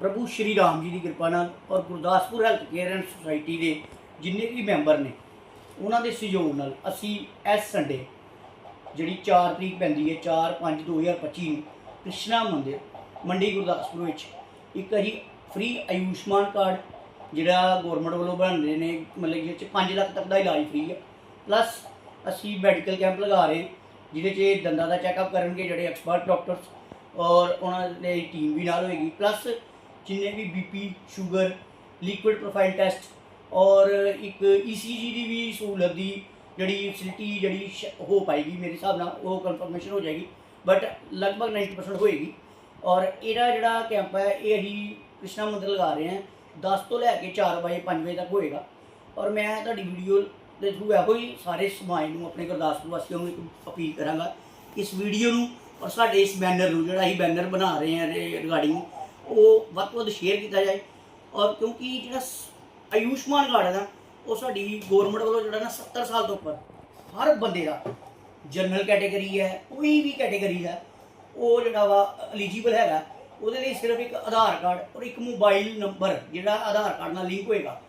ਪ੍ਰਭੂ ਸ਼੍ਰੀ ਰਾਮ ਜੀ ਦੀ ਕਿਰਪਾ ਨਾਲ ਔਰ Gurdaspur health care and society ਦੇ ਜਿੰਨੇ ਵੀ ਮੈਂਬਰ ਨੇ, ਉਹਨਾਂ ਦੇ ਸਹਿਯੋਗ ਨਾਲ ਅਸੀਂ ਇਸ ਸੰਡੇ ਜਿਹੜੀ 4 ਤਰੀਕ ਪੈਂਦੀ ਹੈ 4 5 2025 ਨੂੰ ਕ੍ਰਿਸ਼ਨਾ ਮੰਦਿਰ, ਮੰਡੀ ਗੁਰਦਾਸਪੁਰ ਵਿੱਚ ਇੱਕ ਅਸੀਂ ਫ੍ਰੀ ਆਯੁਸ਼ਮਾਨ ਕਾਰਡ ਜਿਹੜਾ ਗਵਰਨਮੈਂਟ ਵੱਲੋਂ ਬਣਦੇ ਨੇ, ਮਤਲਬ ਕਿ 'ਚ 5 ਲੱਖ ਤੱਕ ਦਾ ਇਲਾਜ ਫ੍ਰੀ ਹੈ। ਪਲੱਸ ਅਸੀਂ ਮੈਡੀਕਲ ਕੈਂਪ ਲਗਾ ਰਹੇ, ਜਿਹਦੇ 'ਚ ਦੰਦਾਂ ਦਾ ਚੈੱਕਅਪ ਕਰਨਗੇ ਜਿਹੜੇ ਐਕਸਪਰਟ ਡਾਕਟਰਸ ਔਰ ਉਹਨਾਂ ਦੀ ਟੀਮ ਵੀ ਨਾਲ ਹੋਏਗੀ। ਪਲੱਸ ਜਿੰਨੇ ਵੀ BP sugar lipid profile test ਔਰ ਇੱਕ ECG ਦੀ ਵੀ ਸਹੂਲਤ ਦੀ ਜਿਹੜੀ ਫੈਸਿਲਿਟੀ ਜਿਹੜੀ ਸ਼- ਹੋ ਪਾਏਗੀ, ਮੇਰੇ ਹਿਸਾਬ ਨਾਲ ਉਹ ਕਨਫਰਮੇਸ਼ਨ ਹੋ ਜਾਏਗੀ ਬਟ ਲਗਭਗ 90% ਹੋਏਗੀ ਔਰ ਇਹਦਾ ਜਿਹੜਾ ਕੈਂਪ ਹੈ, ਇਹ ਅਸੀਂ ਕ੍ਰਿਸ਼ਨਾ ਮੰਦਰ ਲਗਾ ਰਹੇ ਹਾਂ 10 ਤੋਂ ਲੈ ਕੇ 4 ਵਜੇ 5 ਵਜੇ ਤੱਕ ਹੋਏਗਾ ਔਰ ਮੈਂ ਤੁਹਾਡੀ ਵੀਡੀਓ ਦੇ ਥਰੂ ਇਹੋ ਹੀ ਸਾਰੇ ਸਮਾਜ ਨੂੰ, ਆਪਣੇ ਗੁਰਦਾਸਪੁਰ ਵਾਸੀਆਂ ਨੂੰ ਇੱਕ ਅਪੀਲ ਕਰਾਂਗਾ, ਇਸ ਵੀਡੀਓ ਨੂੰ ਔਰ ਸਾਡੇ ਇਸ ਬੈਨਰ ਨੂੰ, ਜਿਹੜਾ ਅਸੀਂ ਬੈਨਰ ਬਣਾ ਰਹੇ ਹਾਂ ਰਿਗਾਰਡਿੰਗ ਉਹ ਵੱਧ ਤੋਂ ਵੱਧ ਸ਼ੇਅਰ ਕੀਤਾ ਜਾਏ। ਔਰ ਕਿਉਂਕਿ ਜਿਹੜਾ ਸ- ਆਯੁਸ਼ਮਾਨ ਕਾਰਡ ਹੈ ਨਾ ਉਹ ਸਾਡੀ ਗਵਰਨਮੈਂਟ ਵੱਲੋਂ ਜਿਹੜਾ ਨਾ 70 ਸਾਲ ਤੋਂ ਉੱਪਰ ਹਰ ਬੰਦੇ ਦਾ ਜਨਰਲ ਕੈਟਾਗਰੀ ਹੈ ਕੋਈ ਵੀ ਕੈਟਾਗਰੀ ਦਾ ਉਹ ਜਿਹੜਾ ਵਾ ਐਲੀਜੀਬਲ ਹੈਗਾ ਉਹਦੇ ਲਈ ਸਿਰਫ ਇੱਕ ਆਧਾਰ ਕਾਰਡ ਔਰ ਇੱਕ ਮੋਬਾਈਲ ਨੰਬਰ ਜਿਹੜਾ ਆਧਾਰ ਕਾਰਡ ਨਾਲ ਲਿੰਕ ਹੋਏਗਾ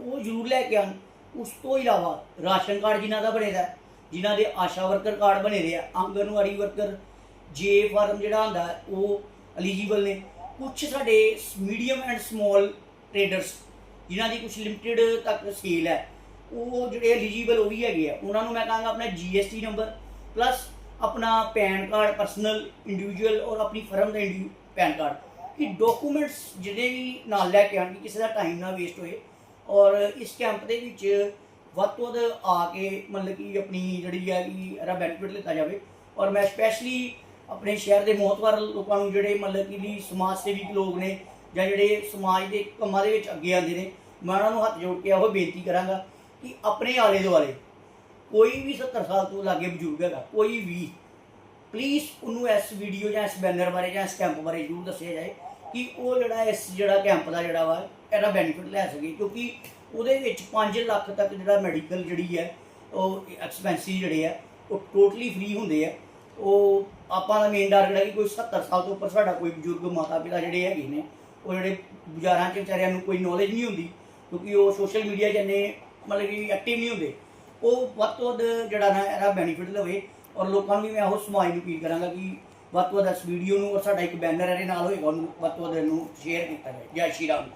ਉਹ ਜ਼ਰੂਰ ਲੈ ਕੇ ਆਉਣ। ਉਸ ਤੋਂ ਇਲਾਵਾ ਰਾਸ਼ਨ ਕਾਰਡ ਜਿਨ੍ਹਾਂ ਦਾ ਬਣੇਦਾ ਹੈ, ਜਿਨ੍ਹਾਂ ਦੇ ਆਸ਼ਾ ਵਰਕਰ ਕਾਰਡ ਬਣੇ ਦੇ ਆ ਆਂਗਨਵਾੜੀ ਵਰਕਰ ਜੇ ਫਾਰਮ ਜਿਹੜਾ ਹੁੰਦਾ ਉਹ ਐਲੀਜੀਬਲ ਨੇ। ਕੁਝ ਸਾਡੇ ਮੀਡੀਅਮ ਐਂਡ ਸਮਾਲ ਟ੍ਰੇਡਰਸ ਜਿਨ੍ਹਾਂ ਦੀ ਕੁਝ ਲਿਮਟਿਡ ਤੱਕ ਸੇਲ ਹੈ, ਉਹ ਜਿਹੜੇ ਐਲੀਜੀਬਲ ਉਹ ਵੀ ਹੈਗੇ ਆ। ਉਹਨਾਂ ਨੂੰ ਮੈਂ ਕਹਾਂਗਾ ਆਪਣਾ ਜੀਐਸਟੀ ਨੰਬਰ ਪਲੱਸ ਆਪਣਾ ਪੈਨ ਕਾਰਡ ਪਰਸਨਲ ਇੰਡੀਵਿਜੂਅਲ ਔਰ ਆਪਣੀ ਫਰਮ ਦਾ ਪੈਨ ਕਾਰਡ ਕਿ ਡਾਕੂਮੈਂਟਸ ਜਿਹੜੇ ਵੀ ਨਾਲ ਲੈ ਕੇ ਆਉਣ ਕਿ ਕਿਸੇ ਦਾ ਟਾਈਮ ਨਾ ਵੇਸਟ ਹੋਏ। ਔਰ ਇਸ ਕੈਂਪ ਦੇ ਵਿੱਚ ਵੱਧ ਤੋਂ ਵੱਧ ਆ ਕੇ ਮਤਲਬ ਕਿ ਆਪਣੀ ਜਿਹੜੀ ਹੈ ਕਿ ਇਹਦਾ ਬੈਨੀਫਿਟ ਲਿੱਤਾ ਜਾਵੇ। ਔਰ ਮੈਂ ਸਪੈਸ਼ਲੀ ਆਪਣੇ ਸ਼ਹਿਰ ਦੇ ਮੋਹਤਵਰ ਲੋਕਾਂ ਨੂੰ ਜਿਹੜੇ ਮਤਲਬ ਕਿ ਵੀ ਸਮਾਜ ਸੇਵੀ ਲੋਕ ਨੇ ਜਾਂ ਜਿਹੜੇ ਸਮਾਜ ਦੇ ਕੰਮਾਂ ਦੇ ਵਿੱਚ ਅੱਗੇ ਆਉਂਦੇ ਨੇ, ਮੈਂ ਉਹਨਾਂ ਨੂੰ ਹੱਥ ਜੋੜ ਕੇ ਇਹੋ ਬੇਨਤੀ ਕਰਾਂਗਾ ਕਿ ਆਪਣੇ ਆਲੇ ਦੁਆਲੇ ਕੋਈ ਵੀ 70 ਸਾਲ ਤੋਂ ਲਾਗੇ ਬਜ਼ੁਰਗ ਹੈਗਾ, ਕੋਈ ਵੀ ਪਲੀਜ਼ ਉਹਨੂੰ ਇਸ ਵੀਡੀਓ ਜਾਂ ਇਸ ਬੈਨਰ ਬਾਰੇ ਜਾਂ ਇਸ ਕੈਂਪ ਬਾਰੇ ਜ਼ਰੂਰ ਦੱਸਿਆ ਜਾਏ ਕਿ ਉਹ ਜਿਹੜਾ ਇਸ ਜਿਹੜਾ ਕੈਂਪ ਦਾ ਜਿਹੜਾ ਵਾ, ਇਹਦਾ ਬੈਨੀਫਿਟ ਲੈ ਸਕੇ ਕਿਉਂਕਿ ਉਹਦੇ ਵਿੱਚ 5 ਲੱਖ ਤੱਕ ਜਿਹੜਾ ਮੈਡੀਕਲ ਜਿਹੜੀ ਹੈ, ਉਹ ਐਕਸਪੈਂਸਿਸ ਜਿਹੜੇ ਆ, ਉਹ ਟੋਟਲੀ ਫ੍ਰੀ ਹੁੰਦੇ ਆ। ਉਹ ਆਪਾਂ ਦਾ ਮੇਨ ਡਰ ਜਿਹੜਾ ਕਿ ਕੋਈ 70 ਸਾਲ ਤੋਂ ਉੱਪਰ ਸਾਡਾ ਕੋਈ ਬਜ਼ੁਰਗ ਮਾਤਾ ਪਿਤਾ ਜਿਹੜੇ ਹੈਗੇ ਨੇ, ਉਹ ਜਿਹੜੇ ਬਾਜ਼ਾਰਾਂ 'ਚ ਵਿਚਾਰਿਆਂ ਨੂੰ ਕੋਈ ਨੌਲੇਜ ਨਹੀਂ ਹੁੰਦੀ, ਕਿਉਂਕਿ ਉਹ ਸੋਸ਼ਲ ਮੀਡੀਆ 'ਚ ਇੰਨੇ ਮਤਲਬ ਕਿ ਐਕਟਿਵ ਨਹੀਂ ਹੁੰਦੇ, ਉਹ ਵੱਧ ਤੋਂ ਵੱਧ ਜਿਹੜਾ ਨਾ ਇਹਦਾ ਬੈਨੀਫਿਟ ਲਵੇ ਔਰ ਲੋਕਾਂ ਨੂੰ ਵੀ ਮੈਂ ਉਹ ਸਮਾਜ ਨੂੰ ਅਪੀਲ ਕਰਾਂਗਾ ਕਿ ਵੱਧ ਤੋਂ ਵੱਧ ਇਸ ਵੀਡੀਓ ਨੂੰ ਔਰ ਸਾਡਾ ਇੱਕ ਬੈਨਰ ਇਹਦੇ ਨਾਲ ਹੋਏਗਾ, ਉਹਨੂੰ ਵੱਧ ਤੋਂ ਵੱਧ ਇਹਨੂੰ ਸ਼ੇਅਰ ਕੀਤਾ ਜਾਏ। ਜੈ ਸ਼੍ਰੀ ਰਾਮ।